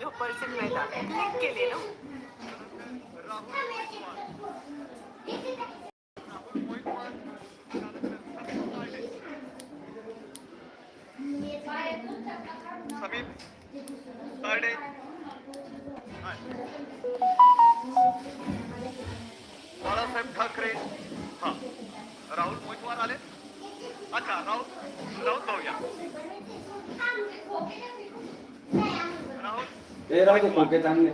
Zero percent मिळतात click केले ना समीप तायडे बाळासाहेब ठाकरे. हा. राहुल मोहितवार आले. अच्छा राहुल राहुल भाऊ या ते राहू दे तो खोके चांगले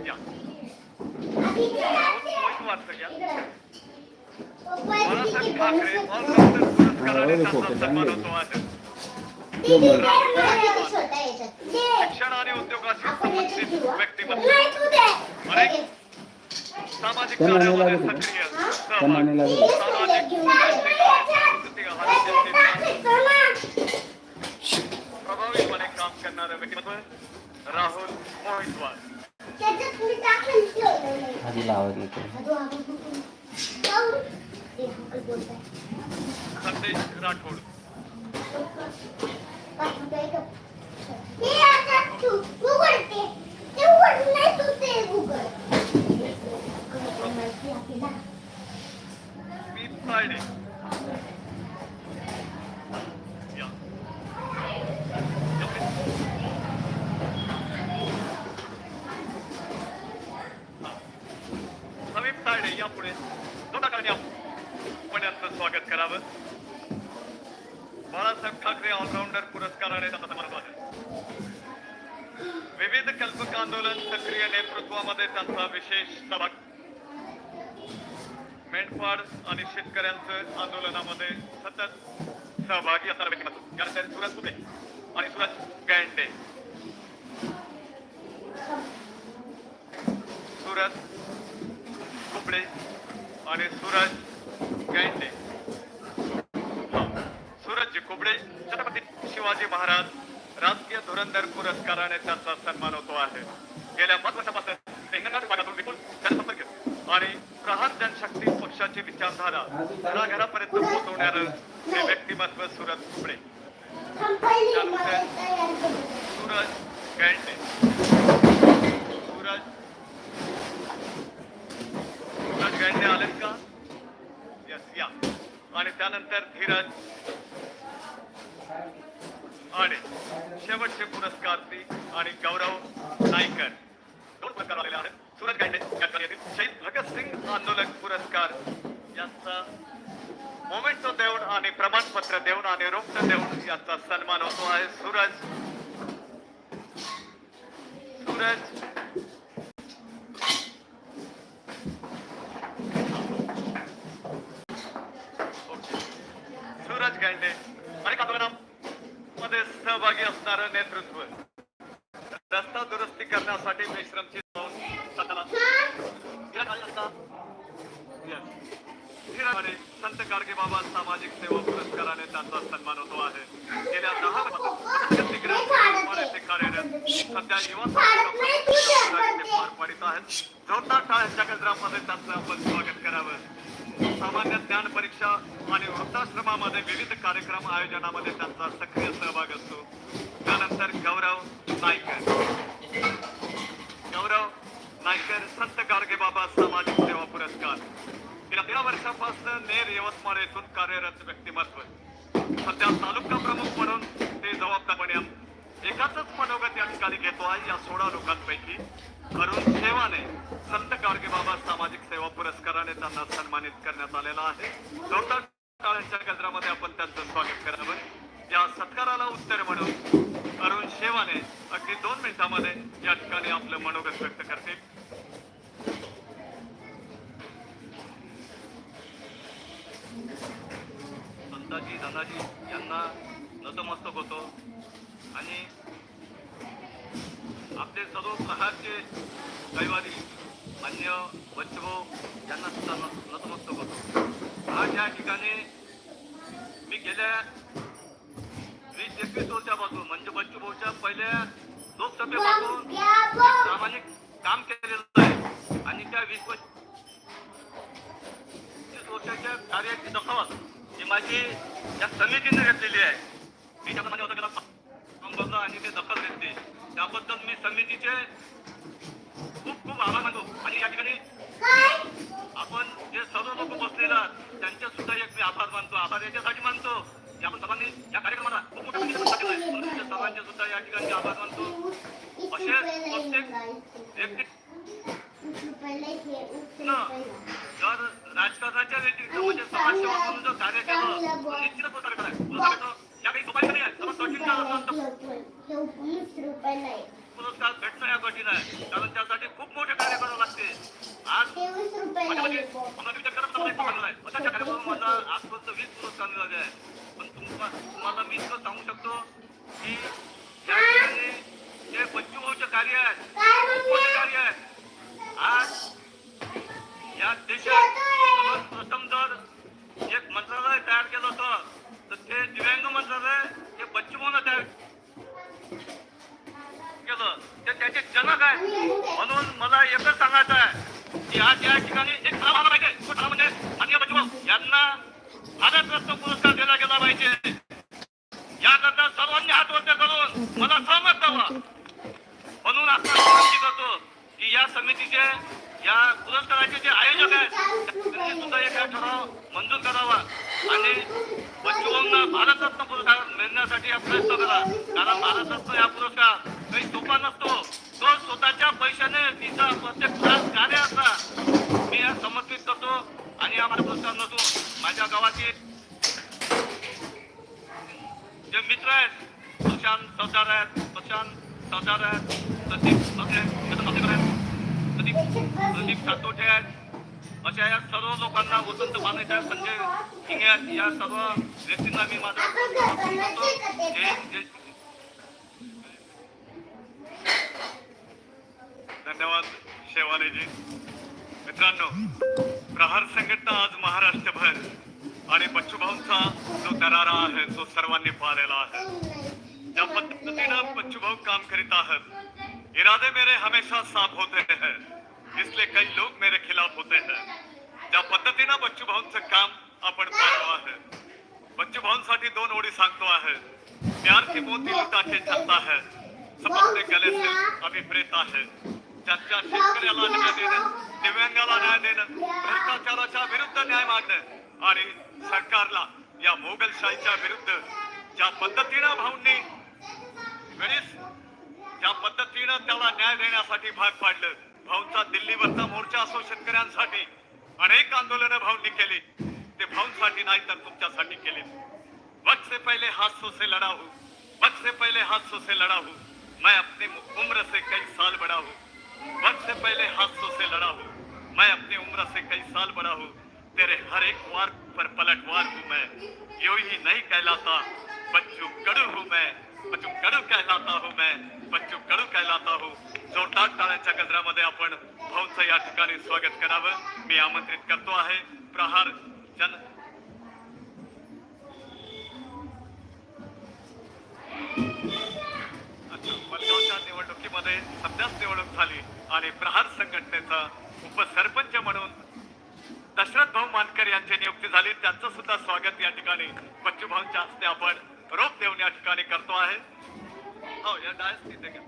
शिक्षण आणि उद्योगाशी व्यक्तिमत्व सामाजिक कार्यामध्ये सक्रिय सामाजिक प्रभावीपणे काम करणारं व्यक्तिमत्व राहुल मोहितवार. आधी लावत नाही संदेश राठोड. मी तायडे या हा. समीप तायडे या पुढे दोटाकाने पुण्याचं स्वागत करावं. बाळासाहेब ठाकरे ऑलराऊंडर पुरस्काराने त्यांचा सन्मान आहे. विविध कल्पक आंदोलन सक्रिय नेतृत्वामध्ये त्यांचा विशेष सहभाग. मेंढपाळ आणि शेतकऱ्यांचं आंदोलनामध्ये सतत सहभागी असणारे व्यक्तिमत्व यानंतर सुरज कुबे आणि सुरज गँडे सुरज कुबडे आणि सुरज गँडे सूरज कुबडे छत्रपती शिवाजी महाराज राजकीय धुरंधर पुरस्काराने त्यांचा सन्मान होतो आहे. गेल्या पाच वर्षापासून हिंगणघाट भागातून विपुल जनसंपर्क आणि प्रहार जनशक्ती पक्षाची विचारधारा घराघरापर्यंत पोहोचवणार हे व्यक्तिमत्व सुरज कुबडे. सूरज गँडे सूरज. सूरज गँडे आलेत का? यस या. आणि त्यानंतर धीरज. आणि शेवटचे पुरस्कारती आणि गौरव नाईकर दोन पुरस्कार आलेले आहेत. सूरज गांडे शहीद भगतसिंग आंदोलक पुरस्कार. यांचा मोमेंटो देऊन आणि प्रमाणपत्र देऊन आणि रोपट देऊन यांचा सन्मान होतो आहे सूरज. सूरज ओके. सूरज गांडे आणि आंदोलनामध्ये सहभागी असणारं नेतृत्व. रस्ता दुरुस्ती करण्यासाठी बेश्रमची संत गाडगे बाबा सामाजिक सेवा पुरस्काराने त्यांचा सन्मान होतो आहे. गेल्या दहा कार्यरत सध्या युवा पार पाडित आहेत. जोरदार टाळ्यांच्या गजरामध्ये त्यांचं आपण स्वागत करावं. सामान्य ज्ञान परीक्षा आणि वृद्धाश्रमामध्ये विविध कार्यक्रम आयोजनामध्ये त्यांचा सक्रिय सहभाग ठिकाणी घेतो आहे. या सोळा लोकांपैकी अरुण सेवाने संत गाडगे बाबा सामाजिक सेवा पुरस्काराने त्यांना सन्मानित करण्यात आलेला आहे. जोरदार टाळ्यांच्या गजरामध्ये आपण त्यांचं स्वागत करावं. या सत्काराला उत्तर म्हणून अरुण शेवाने अगदी दोन मिनिटांमध्ये या ठिकाणी आपलं मनोगत व्यक्त करतील. संताजी दादाजी यांना नतमस्तक होतो. आणि आपले सर्व प्रकारचे कैवारी मान्य बच्चभाऊ यांना सुद्धा न- नतमस्तक होतो. आज या ठिकाणी मी गेल्या वीस एकवीस वर्षापासून म्हणजे बच्चूभाऊच्या पहिल्या लोकसभेपासून सामाजिक काम केलेलं आहे. आणि त्या वीस वर्ष वर्षाच्या कार्याची दखल ही माझी या समितीने घेतलेली आहे मी त्याप्रमाणे होतं गेला काम बघलं आणि ते दखल घेतली त्याबद्दल मी समितीचे तसेच प्रत्येक व्यक्ती जर राजकारणाच्या व्यतिरिक्त म्हणजे समाजसेवा म्हणून जर कार्य केलं तर निश्चितच पुरस्कार मिळेल. पुरस्कार भेटतो. या काही सोपारी नाही आहे. समज कठीण झालं असेल तर पुरस्कार भेटणं या कठीण आहे कारण त्यासाठी खूप मोठे कार्य करावं लागते आज म्हणजे म्हणजे मला विचार करत मला एक चांगलं आहे अशाच्या कार्यक्रम मला आजपर्यंत वीस पुरस्कार मिळाले आहे पण तुम्हाला मी इतकं सांगू शकतो की जे बच्चूभाऊचे कार्य आहे. कार्य आहे आज या देशात प्रथम जर एक मंत्रालय तयार केलं होतं. तर ते दिव्यांग मंत्रालय हे बच्चूभाऊनं तयार केलं ते त्याचे जनक आहे म्हणून मला एकच सांगायचं आहे की आज या ठिकाणी एक आला पाहिजे. म्हणजे माननीय बच्चूभाऊ यांना भारतरत्न पुरस्कार दिला गेला पाहिजे. याकरता सर्वांनी हात वरते करून मला सहमत द्यावा म्हणून आपण विनंती करतो की या समितीचे या पुरस्काराचे जे आयोजक आहेत त्यांनी सुद्धा एक ठराव मंजूर करावा. आणि बच्चूभाऊंना भारतरत्न पुरस्कार मिळण्यासाठी हा प्रयत्न करा. कारण भारतरत्न हा पुरस्कार काही सोपा नसतो. तो स्वतःच्या पैशाने तिचा प्रत्येक खास कार्य असता. मी हा समर्पित करतो आणि हा माझा पुरस्कार नसून माझ्या गावातील जे मित्र आहेत प्रशांत सरदार आहेत प्रशांत सरदार आहेत प्रदीप प्रदीप प्रदीप सातोटे आहेत अशा या सर्व लोकांना वसंत आहेत संजय आहेत या सर्व व्यक्तींना मी माझा जय जय धन्यवाद शेवानेजी मित्रांनो प्रहार संघटना आज महाराष्ट्रभर आणि बच्चूभाऊंचा जो दरारा आहे तो सर्वांनी पाहिलेला आहे. ज्या पद्धतीनं बच्चूभाऊ काम करीत आहेत इरादे मेरे हमेशा साफ होते हैं. इसलिए कई लोग मेरे खिलाफ होते हैं। ज्या पद्धतीनं बच्चूभाऊंचं काम आपण पाहतो आहे बच्चूभाऊंसाठी दोन ओळी सांगतो आहे प्यार की मोती लुटा के चलता है। सबसे गले से अभिप्रेत आहे ज्यांच्या शेतकऱ्याला न्याय देणं दिव्यांगाला न्याय देणं भ्रष्टाचाराच्या विरुद्ध न्याय मागणं आणि सरकारला या मोगलशाहीच्या विरुद्ध। ज्या पद्धतीनं भाऊंनी वेळीस ज्या पद्धतीनं त्याला न्याय देण्यासाठी भाग पाडलं। भाऊंचा दिल्लीवरचा मोर्चा असो शेतकऱ्यांसाठी, अनेक आंदोलनं भाऊंनी केली. ते भाऊंसाठी नाही तर तुमच्यासाठी केली. वक्त से पहले हाथों से लड़ा हूँ वक्त से पहले हाथों से लड़ा हूँ मैं अपनी उम्र से कई साल बड़ा हूँ वक्त से पहले हाथों से लड़ा हूँ मैं अपनी उम्र से कई साल बड़ा हूँ तेरे हर एक वार पर पलटवार हूँ मैं. यो ही नहीं कहलाता, बच्चू कड़ू हूँ मैं. बच्चू कडू कहलाता हूँ मैं. बच्चू कडू कहलाता हो? जोरदार टाळ्यांच्या गजरामध्ये आपण भाऊंचं या ठिकाणी स्वागत करावं. मी आमंत्रित करतो आहे. प्रहार जन अच्छा, निवडणुकीमध्ये सध्याच निवडणूक झाली आणि प्रहार संघटनेचा उपसरपंच म्हणून दशरथ भाऊ मानकर यांची नियुक्ती झाली. त्यांचं सुद्धा स्वागत या ठिकाणी बच्चू भाऊंच्या हस्ते आपण रोप देऊन या ठिकाणी करतो आहे. हो या डायस तिथे घ्या.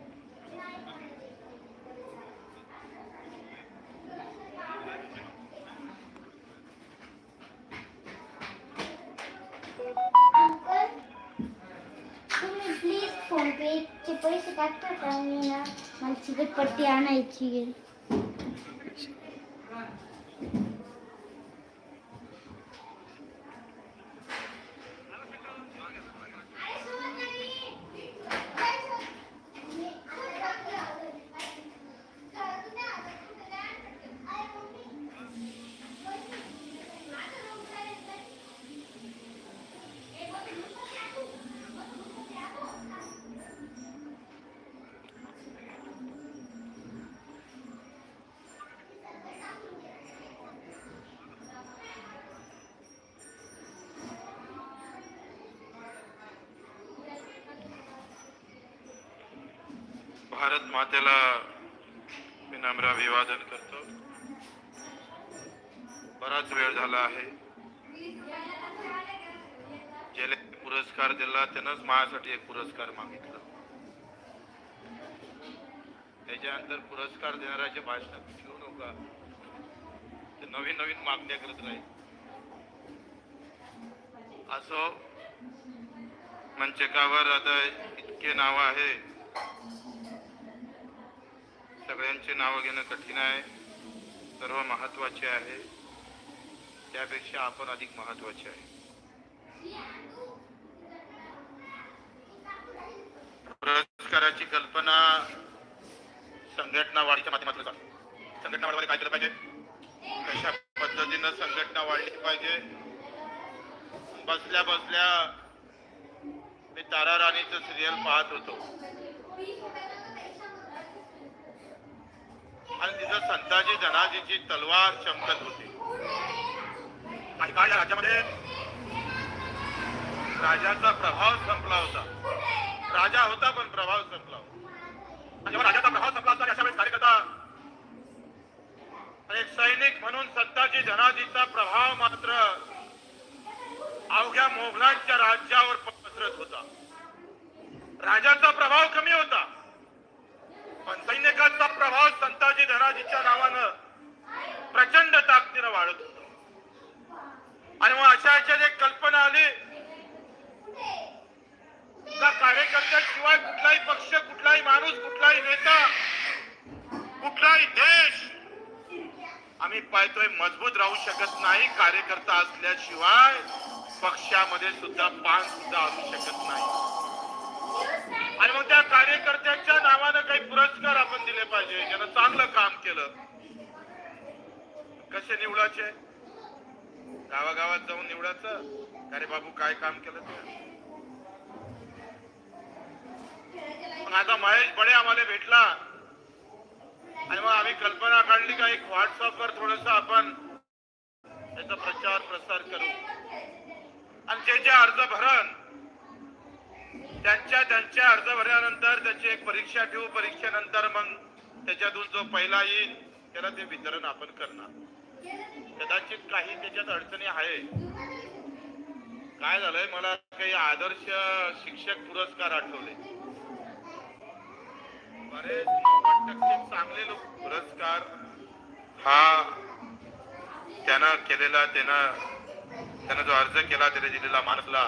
तुम्ही प्लीज फोन पे चे पैसे टाकता का मी ना मला चिकटपट्टी आणायची आहे भारत मातेला विनम्र अभिवादन करतो. बराच वेळ झाला आहे. ज्याला पुरस्कार दिला त्यानंच माझ्यासाठी एक पुरस्कार मागितला. त्याच्यानंतर पुरस्कार देणाऱ्याचे भाषण घेऊ नका. ते नवीन नवीन मागण्या करत राहील. असो मंचकावर आता इतके नाव आहे. सगळ्यांचे नावं घेणं कठीण आहे. सर्व महत्त्वाचे आहे. त्यापेक्षा आपण अधिक महत्त्वाचे आहे. पुरस्काराची कल्पना संघटना वाढीच्या माध्यमातून झाली. संघटना वाढवायला काय केलं पाहिजे? कशा पद्धतीनं संघटना वाढली पाहिजे? बसल्या बसल्या मी तारा राणीचं सिरियल पाहत होतो. आणि तिथं संताजी धनाजीची तलवार चमकत होती. आणि काय राज्यामध्ये राजाचा प्रभाव संपला होता. राजा होता पण प्रभाव संपला होता. जेव्हा राजाचा प्रभाव संपला होता अशा वेळेस कार्यकर्ता आणि एक सैनिक म्हणून संताजी धनाजीचा प्रभाव मात्र अवघ्या मोगलांच्या राज्यावर पसरत होता. राजाचा प्रभाव कमी होता. सैनिकांचा प्रभाव संताजी धनाजीच्या नावानं प्रचंड ताकदीनं वाढत होता. आणि मग अशा ह्याच्यात एक कल्पना आली का कार्यकर्त्याशिवाय कुठलाही पक्ष कुठलाही माणूस कुठलाही नेता कुठलाही देश आम्ही पाहतोय मजबूत राहू शकत नाही कार्यकर्ता असल्याशिवाय पक्षामध्ये सुद्धा पान सुद्धा असू शकत नाही. आणि मग त्या कार्यकर्त्याच्या नावानं काही पुरस्कार आपण दिले पाहिजे. ज्यानं चांगलं काम केलं. कसे निवडायचे? गावागावात जाऊन निवडायचं? अरे बाबू काय काम केलं ते मग आता महेश बडे आम्हाला भेटला. आणि मग आम्ही कल्पना काढली का एक व्हॉट्सअपवर थोडस आपण त्याचा प्रचार प्रसार करू. आणि जे जे अर्ज भरण त्यांच्या त्यांच्या अर्ज भरल्यानंतर त्याची एक परीक्षा ठेवू. परीक्षेनंतर मग त्याच्यातून जो पहिला येईल त्याला ते वितरण आपण करणार. कदाचित काही त्याच्यात अडचणी आहे काय झालंय मला काही आदर्श शिक्षक पुरस्कार आठवले. बरेच नव्वद टक्के चांगले लोक पुरस्कार हा त्यानं केलेला त्यानं त्यानं जो अर्ज केला त्याने दिलेला मानसला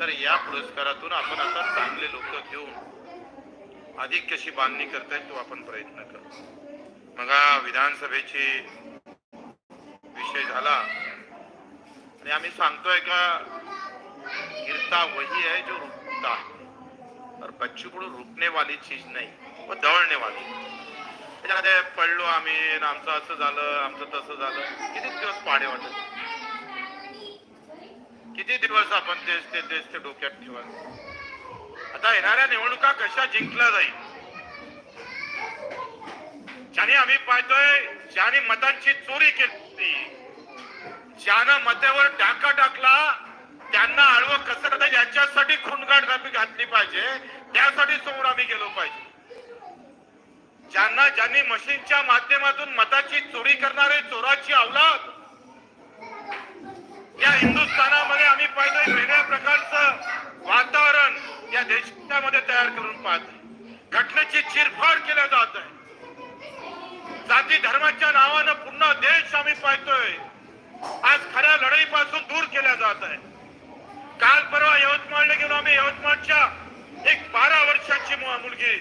तर या पुरस्कारातून आपण आता चांगले लोक घेऊन अधिक कशी बांधणी करता येईल तो आपण प्रयत्न करू मग विधानसभेची विषय झाला. आणि आम्ही सांगतोय का गिरता वही है जो रुकता है. और बच्चू कडून रुकने वाली चीज नाही व दळणे वाली त्याच्यामध्ये पडलो आम्ही आमचं असं झालं आमचं तसं झालं. किती दिवस पाडे वाटत? किती दिवस आपण तेच ते तेच ते डोक्यात ठेवा आता येणाऱ्या निवडणुका कशा जिंकल्या जाईल? ज्याने आम्ही पाहतोय ज्याने मतांची चोरी केली ज्यानं मतावर डाका टाकला त्यांना आडवं कसं करता याच्यासाठी खुणगाट आम्ही घातली पाहिजे त्यासाठी समोर आम्ही गेलो पाहिजे. ज्यांना ज्यांनी मशीनच्या माध्यमातून मताची चोरी करणारे चोराची अवलाद या हिंदुस्थानामध्ये आम्ही पाहतोय वेगळ्या प्रकारचं वातावरण या देशामध्ये तयार करून पाहत घटनेची चिरफाड केल्या जात आहे. जाती धर्माच्या नावानं पुन्हा देश आम्ही पाहतोय. आज खऱ्या लढाईपासून दूर केल्या जात आहे. काल परवा यवतमाळला गेलो आम्ही. यवतमाळच्या एक बारा वर्षाची मुलगी.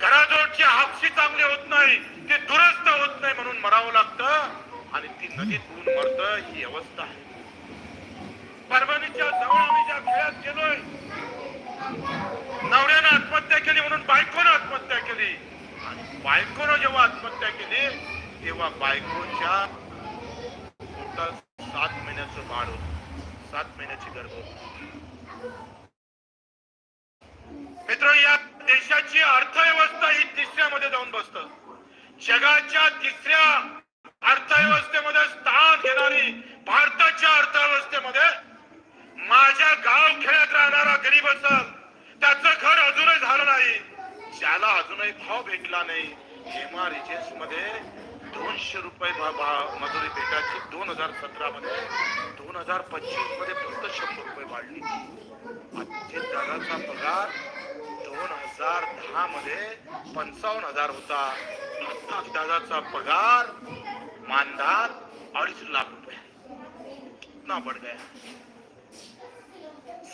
घराजवळची हापशी चांगली होत नाही. ती दुरुस्त होत नाही म्हणून मरावं लागतं आणि ती नदीत होऊन मरत ही अवस्था आहे. परभणीच्या जवळ आम्ही ज्या खेळात गेलोय नवऱ्यानं आत्महत्या केली म्हणून बायकोनं आत्महत्या केली. आणि बायकोनं जेव्हा आत्महत्या केली तेव्हा बायकोच्या पोटात सात महिन्याचं बाळ होत. सात महिन्याची गर्भ होती. मित्र या देशाची अर्थव्यवस्था ही तिसऱ्यामध्ये जाऊन बसत. जगाच्या तिसऱ्या अर्थव्यवस्थेमध्ये स्थान घेणारी भारताच्या अर्थव्यवस्थेमध्ये माझ्या गाव खेड्यात राहणारा गरीब असल त्याच घर अजूनही झालं नाही. ज्याला अजूनही भाव भेटला नाही हेमा रिजेन्समध्ये दोनशे रुपये मजुरी भेटायची. दोन हजार सतरा मध्ये दोन हजार पंचवीसमध्ये फक्त शंभर रुपये वाढली. अजित दादाचा पगार दोन हजार दहा मध्ये पंचावन्न हजार होता. दादाचा पगार मानधार अडीच लाख रुपये. इतना बढ़ गया.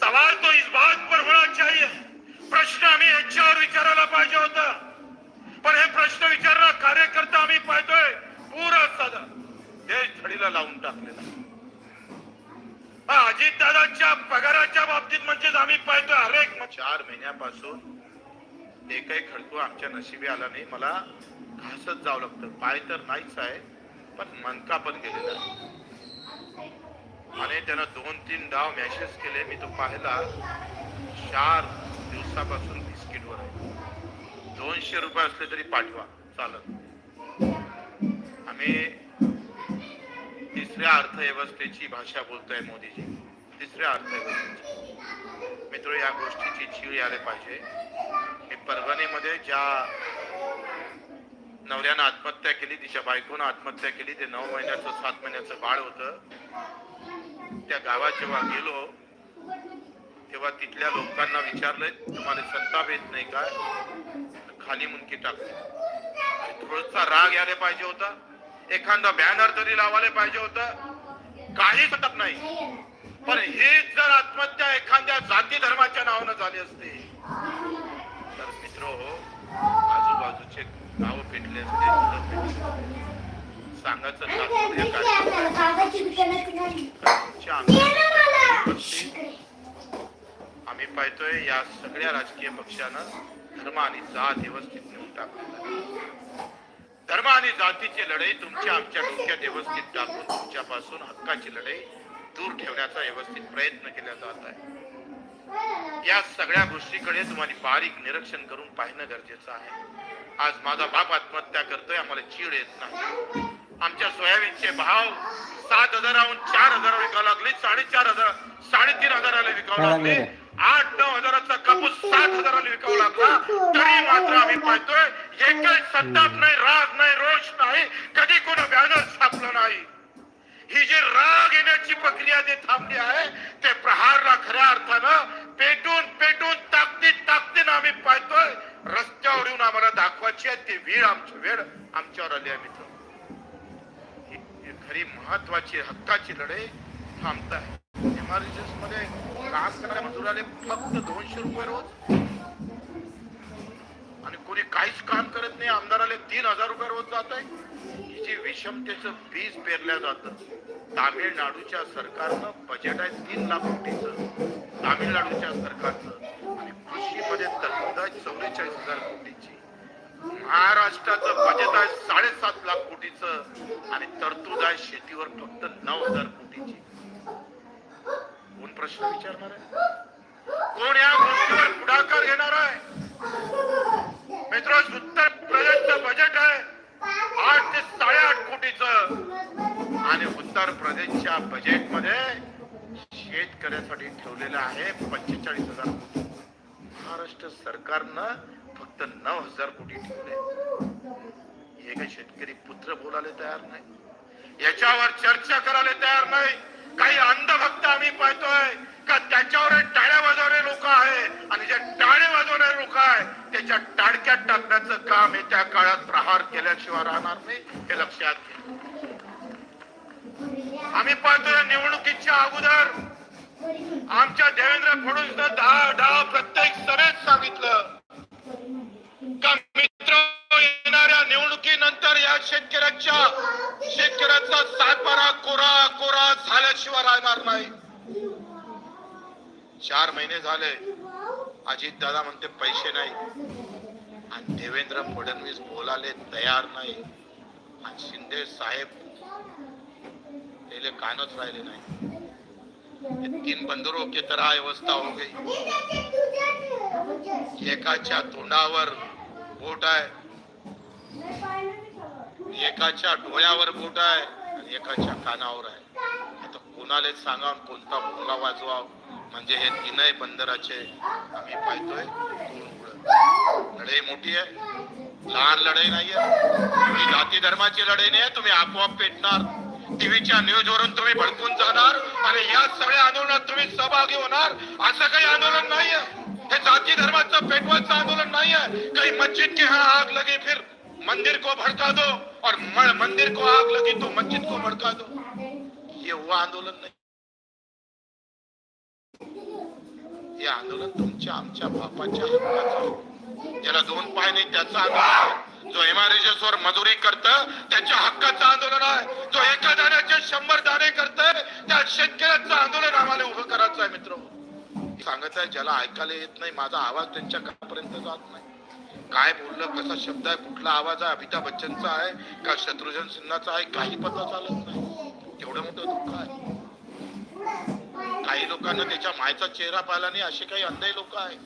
सवाल तो इस बात पर होना चाहिए. प्रश्न आम्ही याच्यावर विचारायला पाहिजे होता. पण हे प्रश्न विचारणार कार्यकर्ता आम्ही पाहतोय पूरा सदा देश धडीला लावून टाकलेला. अजित दादाच्या पगाराच्या बाबतीत म्हणजे आम्ही पाहतोय हरेक चार महिन्यापासून एकही खडकू आमच्या नशिबी आला नाही. मला घासत जावं लागतं. पाय तर नाहीच आहे पण मनका पण गेलेला आहे. आणि त्यानं दोन तीन डाव मॅसेज केले. मी तो पाहिला. चार दिवसापासून बिस्किटवर आहे. दोनशे रुपये असले तरी पाठवा. चालत. आम्ही तिसऱ्या अर्थव्यवस्थेची भाषा बोलतोय मोदीजी. तिसऱ्या अर्थव्यवस्थेची मित्र या गोष्टीची चीळ यायला पाहिजे. मी परभणीमध्ये ज्या नवऱ्यानं आत्महत्या केली तिच्या बायकोनं आत्महत्या केली ते नऊ महिन्याचं सात महिन्याचं बाळ होतं. त्या गावात जेव्हा गेलो. तेव्हा तिथल्या लोकांना विचारलंय तुम्हाला संताप येत नाही काय खाली मुंकी टाकली. थोडासा राग यायला पाहिजे होता. एखादा बॅनर तरी लावायला पाहिजे होता. काही संताप नाही. पण हीच जर आत्महत्या एखाद्या जाती धर्माच्या नावानं झाली असते तर मित्र हो आजूबाजूचे गाव पेटले असते. सांगायचं आम्ही पाहतोय या सगळ्या राजकीय पक्षानं धर्म आणि जात व्यवस्थित नेऊन टाकलेलं धर्म आणि जातीची लढाई तुमच्या आमच्या डोक्यात व्यवस्थित टाकून तुमच्यापासून हक्काची लढाई दूर ठेवण्याचा व्यवस्थित प्रयत्न केला जात आहे. या सगळ्या गोष्टीकडे तुम्हाला बारीक निरीक्षण करून पाहणं गरजेचं आहे. आज माझा बाप आत्महत्या करतोय आम्हाला चीड येत नाही. आमच्या सोयाबीनचे भाव सात हजाराहून चार हजार विकावं लागले साडेचार हजार साडेतीन हजाराला विकावं लागले. आठ नऊ हजाराचा कापूस सात हजाराला विकावं लागला. तरी मात्र आम्ही पाहतोय एकही संताप नाही राग नाही रोष नाही कधी कोण बॅनर छापलं नाही. ही जी राग येण्याची प्रक्रिया जे थांबली आहे ते प्रहारला खऱ्या अर्थानं पेटून पेटून ताकदीत ताकदीनं आम्ही पाहतोय रस्त्यावर येऊन आम्हाला दाखवायची आहे ती वेळ आमची वेळ आमच्यावर आली आहे मित्र. खरी महत्वाची हक्काची लढाई थांबत आहे एमआरजीएसमध्ये काम करणाऱ्या मजुराले फक्त दोनशे रुपये रोज. आणि कोणी काहीच काम करत नाही आमदाराले तीन हजार रुपये रोज जात आहे जी विषमतेचं बीज पेरल्या जातं. तामिळनाडूच्या सरकारनं बजेट आहे तीन लाख कोटीचं. तामिळनाडूच्या सरकारचं आणि कृषीमध्ये तरतूद आहे चौवेचाळीस हजार कोटीची. महाराष्ट्राचं बजेट आहे साडेसात लाख कोटीचं आणि तरतूद आहे शेतीवर फक्त नऊ हजार कोटीची. कोण प्रश्न विचारणार आहे? कोण या गोष्टीवर पुढाकार घेणार आहे? मित्र उत्तर प्रदेशचं बजेट आहे. उत्तर प्रदेशच्या बजेटमध्ये शेतकऱ्यासाठी ठेवलेलं आहे पंचेचाळीस हजार कोटी. महाराष्ट्र सरकारनं फक्त नऊ हजार कोटी ठेवले. हे काही शेतकरी पुत्र बोलायला तयार नाही. याच्यावर चर्चा करायला तयार नाही. काही अंधभक्त आम्ही पाहतोय का त्याच्यावर टाळ्या वाजवणारे लोक आहे आणि जे टाळे वाजवणारे लोक आहे त्याच्या टाळक्यात टाकण्याचं काम येत्या काळात प्रहार केल्याशिवाय राहणार नाही हे लक्षात घ्या. आम्ही पाहतोय निवडणुकीच्या अगोदर आमच्या देवेंद्र फडणवीस दहा डाव प्रत्येक सभेत सांगितलं. का मित्र येणाऱ्या निवडणुकीनंतर या शेतकऱ्याच्या शेतकऱ्याचा सातबारा कोरा कोरा झाल्याशिवाय राहणार नाही. चार महिने झाले. अजित दादा म्हणते पैसे नाही. आणि देवेंद्र फडणवीस बोलाले तयार नाही. आणि शिंदे साहेब राहिले कानच राहिले नाही. तीन बंदरों की तरह अवस्था हो गई. एकाच्या तोंडावर बोट आहे. एकाच्या डोळ्यावर बोट आहे आणि एकाच्या कानावर आहे. आता कोणाला सांगा कोणता भोंगा वाजवा म्हणजे हे तीनही बंदराचे आम्ही पाहतोय. लढाई मोठी आहे. लहान लढाई नाहीये. जाती धर्माची लढाई नाही आहे. तुम्ही आपोआप पेटणार. टीव्हीच्या न्यूज वरून तुम्ही भडकून जाणार आणि या सगळ्या आंदोलनात तुम्ही सहभागी होणार. असं काही आंदोलन नाहीये. हे जाती धर्माचं पेटवाचं आंदोलन नाहीये. काही मस्जिद की हा आग लगी फिर मंदिर को भड़का दो और मंदिर को आग लगी तो मस्जिद को भड़का दो. ये वो आंदोलन नाही. हे आंदोलन तुमच्या आमच्या बापाच्या हक्काचं. ज्याला दोन पाय नाही त्याचा आंदोलन जो एमआरएसवर मजुरी करत त्याच्या हक्काचं आंदोलन आहे. जो एका दाण्याचे शंभर दाणे करत त्या शेतकऱ्याचं आंदोलन आम्हाला उभं करायचं आहे मित्र. सांगत आहे ज्याला ऐकायला येत नाही माझा आवाज त्यांच्या कापर्यंत जात नाही. काय बोललं कसा शब्द आहे कुठला आवाज आहे अमिताभ बच्चनचा आहे का शत्रुघ्न सिन्हाचा आहे काही पता चालत नाही. तेवढं मोठं दुःख आहे. काही लोकांना त्याच्या मायचा चेहरा पाहिला नाही असे काही अंधे लोक आहेत.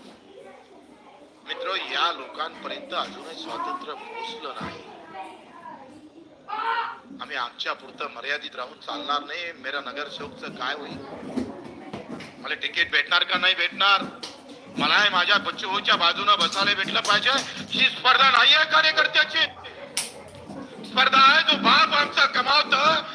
मित्र या लोकांपर्यंत अजूनही स्वातंत्र्य पोहोचलं नाही. आम्ही आमच्या पुरतं मर्यादित राहून चालणार नाही. मेरा नगरसेवकचं काय होईल? मला तिकीट भेटणार का नाही भेटणार? मला माझ्या बच्चूच्या बाजूने बसायला भेटलं पाहिजे. ही स्पर्धा नाहीये कार्यकर्त्याची. स्पर्धा आहे जो बाप आमचा कमावत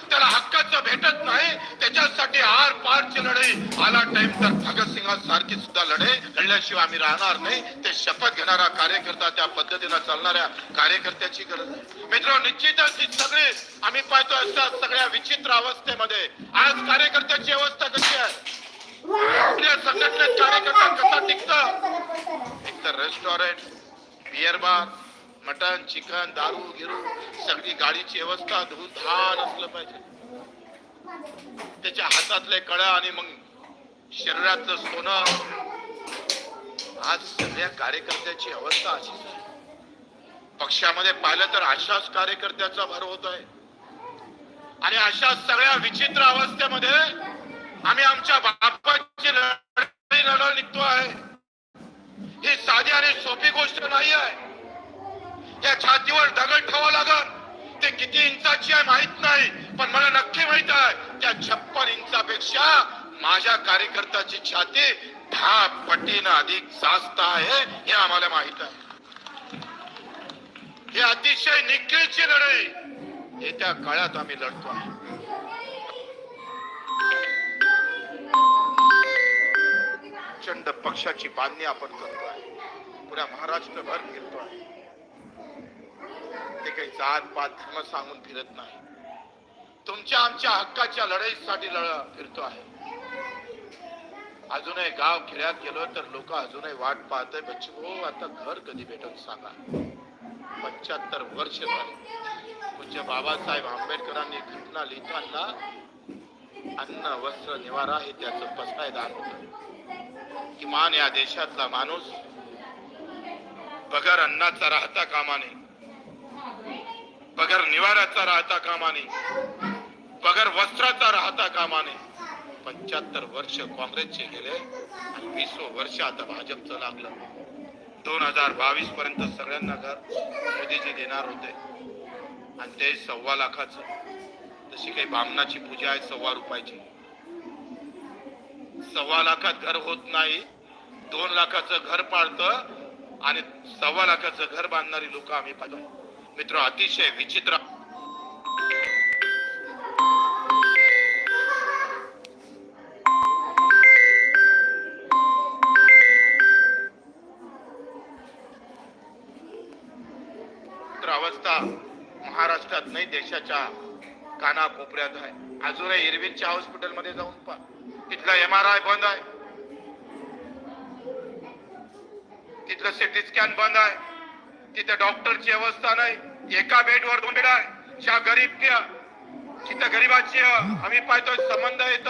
त्याला हक्काचं भेटत नाही त्याच्यासाठी आर पारची लढाई. आला टाइम तर भगतसिंगा सारखी सुद्धा लढाई लढल्याशिवाय आम्ही राहणार नाही. ते शपथ घेणारा कार्यकर्ता त्या पद्धतीनं चालणाऱ्या कार्यकर्त्याची गरज आहे. मित्र निश्चितच ही सगळी आम्ही पाहतो असता सगळ्या विचित्र अवस्थेमध्ये. आज कार्यकर्त्याची अवस्था कशी आहे? आपल्या संघटनेत कार्यकर्ता कसा टिकत? एक तर restaurant beer bar mutton chicken दारू गिरू सगळी गाडीची व्यवस्था धुवून धान असलं पाहिजे. त्याच्या हातातले कळा आणि मग शरीरातलं सोनं. आज सगळ्या कार्यकर्त्याची अवस्था अशी आहे. पक्षामध्ये पाहिलं तर अशाच कार्यकर्त्याचा भर होत आहे आणि अशा सगळ्या विचित्र अवस्थेमध्ये आम्ही आमच्या बापाची लढाई लढा निघतो आहे ही साधी आणि सोपी गोष्ट नाही आहे या छातीवर दगड ठेवा लागल. ते किती इंचाची आहे माहीत नाही पण मला नक्की माहीत आहे त्या छप्पन इंचापेक्षा माझ्या कार्यकर्त्याची छाती दहा पटीनं अधिक जास्त आहे हे आम्हाला माहीत आहे. हे अतिशय निखळीची लढाई. येत्या काळात आम्ही लढतो आहे. प्रचंड पक्षाची बांधणी आपण करतो आहे. पुऱ्या महाराष्ट्रभर फिरतो आहे. ते काही जात पात धर्म सांगून फिरत नाही. तुमच्या आमच्या हक्काच्या लढाईसाठी लढा फिरतो आहे. अजूनही गाव खेड्यात गेलो तर लोक अजूनही वाट पाहत बच्चू भाऊ आता घर कधी भेटत सांगा. पंच्याहत्तर वर्ष झाले. पूज्य बाबासाहेब आंबेडकरांनी घटना लिहिताना अन्न वस्त्र निवारा हे त्याचं पसायदान होत. किमान या देशातला माणूस पगार अन्नाचा राहता कामा नये. पगार निवाऱ्याचा राहता कामा नये पगार वस्त्राचा राहता कामा नये पंच्याहत्तर वर्ष काँग्रेसचे गेले आणि वीस वर्ष आता भाजपचं लागलं. दोन हजार बावीस पर्यंत सगळ्यांना घर मोदीजी देणार होते. आणि ते सव्वा लाखाचं. तशी काही बामणाची पूजा आहे सव्वा रुपयाची. सव्वा लाखात घर होत नाही दोन लाखाचं घर पाळतं आणि सव्वा लाखाचं घर बांधणारी लोक आम्ही पाहतो. मित्र अतिशय विचित्र. अवस्था महाराष्ट्रात नाही देशाच्या काना कोपऱ्यात आहे. अजूनही इरविनच्या हॉस्पिटलमध्ये जाऊन पहा. तिथला एम आर आय बंद आहे. तिथलं सिटी स्कॅन बंद आहे. तिथे डॉक्टरची व्यवस्था नाही एका बेडवर दोन बेड आहे. ज्या गरीब तिथं गरीबाची आम्ही पाहतोय संबंध येत.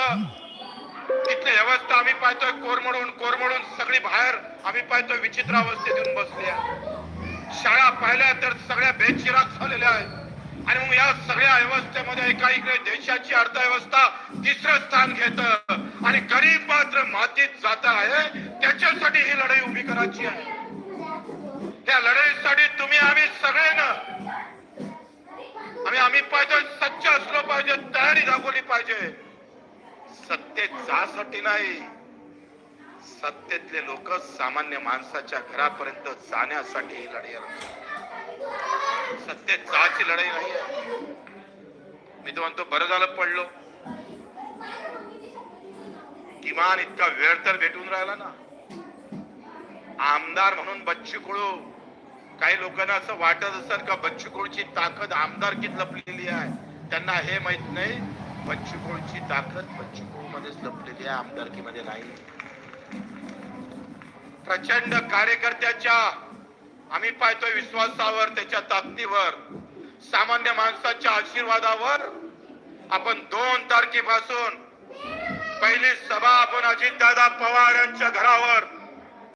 तिथली व्यवस्था आम्ही पाहतोय कोरमडून कोरमडून सगळी बाहेर आम्ही पाहतोय विचित्र अवस्थेत येऊन बसली आहे. शाळा पाहिल्या तर सगळ्या बेचिराग झालेल्या आहेत. आणि मग या सगळ्या व्यवस्थेमध्ये एका इकडे देशाची अर्थव्यवस्था तिसरं स्थान घेत. आणि गरीब मात्र मातीत जात आहे. त्याच्यासाठी ही लढाई उभी करायची आहे. त्या लढाईसाठी तुम्ही आम्ही सगळेनं आम्ही आम्ही पाहिजे सच्च असलो पाहिजे तयारी दाखवली पाहिजे. सत्तेत जासाठी नाही. सत्तेतले लोक सामान्य माणसाच्या घरापर्यंत जाण्यासाठी ही लढाई सत्तेत जाची लढाई नाही मी तर म्हणतो बरं झालं पडलो. किमान इतका वेळ तर भेटून राहिला ना. आमदार म्हणून बच्ची कुळू काही लोकांना असं वाटत असेल का बच्चूकोडची ताकद आमदारकीत लपलेली आहे? त्यांना हे माहीत नाही. बच्चूकोडची ताकद बच्चू मध्येच लपलेली आहे आमदारकीमध्ये नाही. प्रचंड कार्यकर्त्याच्या आम्ही पाहतोय विश्वासावर त्याच्या ताकदीवर. सामान्य माणसाच्या आशीर्वादावर आपण दोन तारखेपासून पहिली सभा आपण अजितदादा पवार यांच्या घरावर